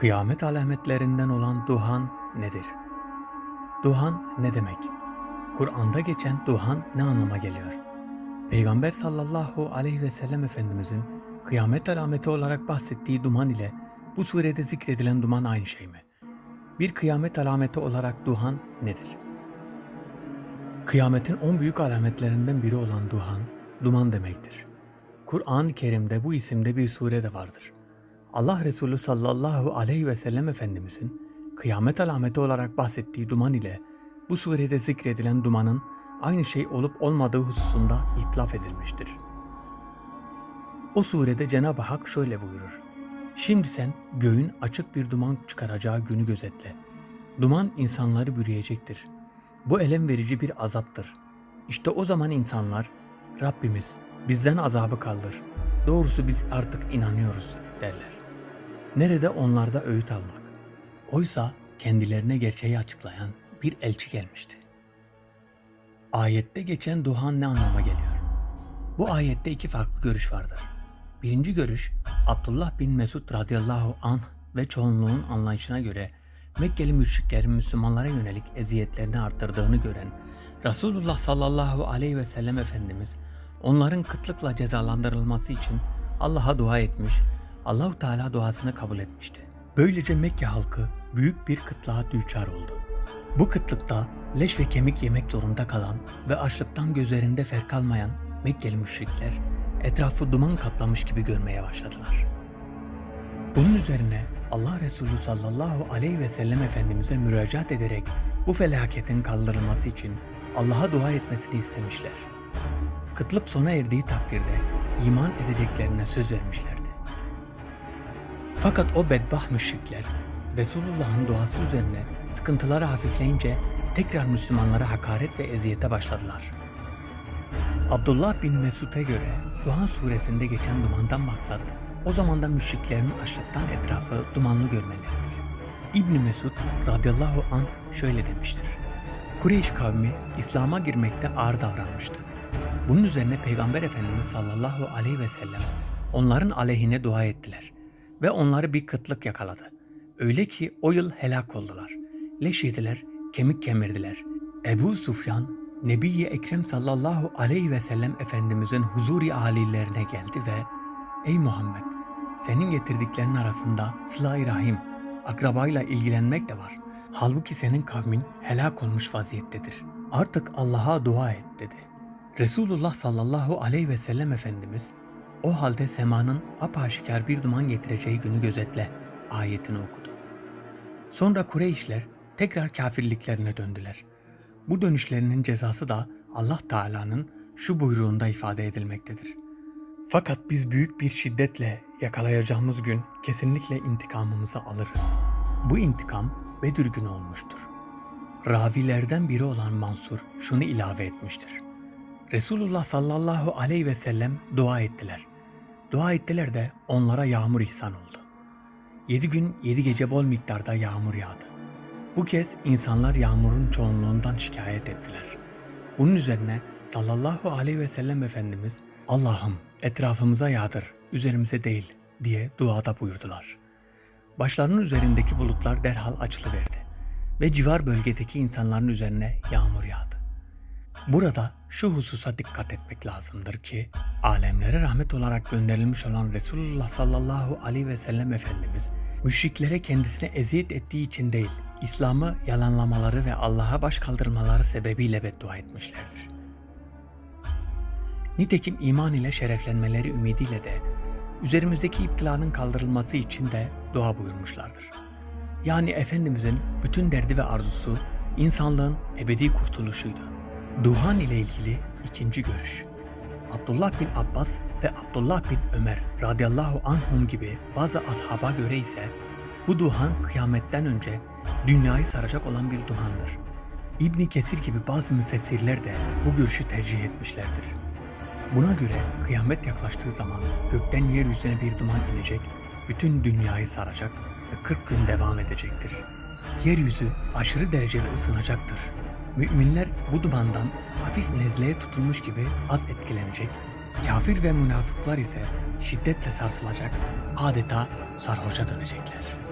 Kıyamet alametlerinden olan duhan nedir? Duhan ne demek? Kur'an'da geçen duhan ne anlama geliyor? Peygamber sallallahu aleyhi ve sellem Efendimizin kıyamet alameti olarak bahsettiği duman ile bu surede zikredilen duman aynı şey mi? Bir kıyamet alameti olarak duhan nedir? Kıyametin on büyük alametlerinden biri olan duhan, duman demektir. Kur'an-ı Kerim'de bu isimde bir sure de vardır. Allah Resulü sallallahu aleyhi ve sellem Efendimizin kıyamet alameti olarak bahsettiği duman ile bu surede zikredilen dumanın aynı şey olup olmadığı hususunda itlaf edilmiştir. O surede Cenab-ı Hak şöyle buyurur. Şimdi sen göğün açık bir duman çıkaracağı günü gözetle. Duman insanları bürüyecektir. Bu elem verici bir azaptır. İşte o zaman insanlar, Rabbimiz bizden azabı kaldır. Doğrusu biz artık inanıyoruz derler. Nerede onlarda öğüt almak? Oysa kendilerine gerçeği açıklayan bir elçi gelmişti. Ayette geçen duhan ne anlama geliyor? Bu ayette iki farklı görüş vardır. Birinci görüş Abdullah bin Mesud radıyallahu anh ve çoğunluğun anlayışına göre Mekkeli müşriklerin Müslümanlara yönelik eziyetlerini arttırdığını gören Resulullah sallallahu aleyhi ve sellem Efendimiz onların kıtlıkla cezalandırılması için Allah'a dua etmiş, Allahu Teala duasını kabul etmişti. Böylece Mekke halkı büyük bir kıtlığa düçar oldu. Bu kıtlıkta leş ve kemik yemek zorunda kalan ve açlıktan gözlerinde fer kalmayan Mekkeli müşrikler etrafı duman kaplamış gibi görmeye başladılar. Bunun üzerine Allah Resulü sallallahu aleyhi ve sellem Efendimiz'e müracaat ederek bu felaketin kaldırılması için Allah'a dua etmesini istemişler. Kıtlık sona erdiği takdirde iman edeceklerine söz vermişlerdi. Fakat o bedbah müşrikler Resulullah'ın duası üzerine sıkıntıları hafifleyince tekrar Müslümanlara hakaret ve eziyete başladılar. Abdullah bin Mesud'e göre Duhan suresinde geçen dumandan maksat o zamanda müşriklerin açlıktan etrafı dumanlı görmeleridir. İbn Mesud radıyallahu anh şöyle demiştir. Kureyş kavmi İslam'a girmekte ağır davranmıştı. Bunun üzerine Peygamber Efendimiz sallallahu aleyhi ve sellem onların aleyhine dua ettiler ve onları bir kıtlık yakaladı. Öyle ki o yıl helak oldular. Leş yediler, kemik kemirdiler. Ebu Sufyan, Nebi-i Ekrem sallallahu aleyhi ve sellem Efendimizin huzuri alilerine geldi ve Ey Muhammed! Senin getirdiklerin arasında sıla rahim, akrabayla ilgilenmek de var. Halbuki senin kavmin helak olmuş vaziyettedir. Artık Allah'a dua et dedi. Resulullah sallallahu aleyhi ve sellem Efendimiz o halde semanın apaşikar bir duman getireceği günü gözetle ayetini okudu. Sonra Kureyşler tekrar kafirliklerine döndüler. Bu dönüşlerinin cezası da Allah Teala'nın şu buyruğunda ifade edilmektedir. Fakat biz büyük bir şiddetle yakalayacağımız gün kesinlikle intikamımızı alırız. Bu intikam Bedir günü olmuştur. Ravilerden biri olan Mansur şunu ilave etmiştir. Resulullah sallallahu aleyhi ve sellem dua ettiler. Dua ettiler de onlara yağmur ihsan oldu. Yedi gün yedi gece bol miktarda yağmur yağdı. Bu kez insanlar yağmurun çoğunluğundan şikayet ettiler. Bunun üzerine sallallahu aleyhi ve sellem Efendimiz Allah'ım etrafımıza yağdır, üzerimize değil diye duada buyurdular. Başlarının üzerindeki bulutlar derhal açılıverdi ve civar bölgedeki insanların üzerine yağmur yağdı. Burada şu hususa dikkat etmek lazımdır ki alemlere rahmet olarak gönderilmiş olan Resulullah sallallahu aleyhi ve sellem Efendimiz müşriklere kendisine eziyet ettiği için değil, İslam'ı yalanlamaları ve Allah'a baş kaldırmaları sebebiyle beddua etmişlerdir. Nitekim iman ile şereflenmeleri ümidiyle de üzerimizdeki iptilanın kaldırılması için de dua buyurmuşlardır. Yani Efendimizin bütün derdi ve arzusu insanlığın ebedi kurtuluşuydu. Duhan ile ilgili ikinci görüş. Abdullah bin Abbas ve Abdullah bin Ömer radıyallahu anhum gibi bazı ashaba göre ise bu duhan kıyametten önce dünyayı saracak olan bir duhandır. İbni Kesir gibi bazı müfessirler de bu görüşü tercih etmişlerdir. Buna göre kıyamet yaklaştığı zaman gökten yeryüzüne bir duman inecek, bütün dünyayı saracak ve 40 gün devam edecektir. Yeryüzü aşırı derecede ısınacaktır. Müminler bu dumandan hafif nezleye tutulmuş gibi az etkilenecek, kafir ve münafıklar ise şiddetle sarsılacak, adeta sarhoşa dönecekler.''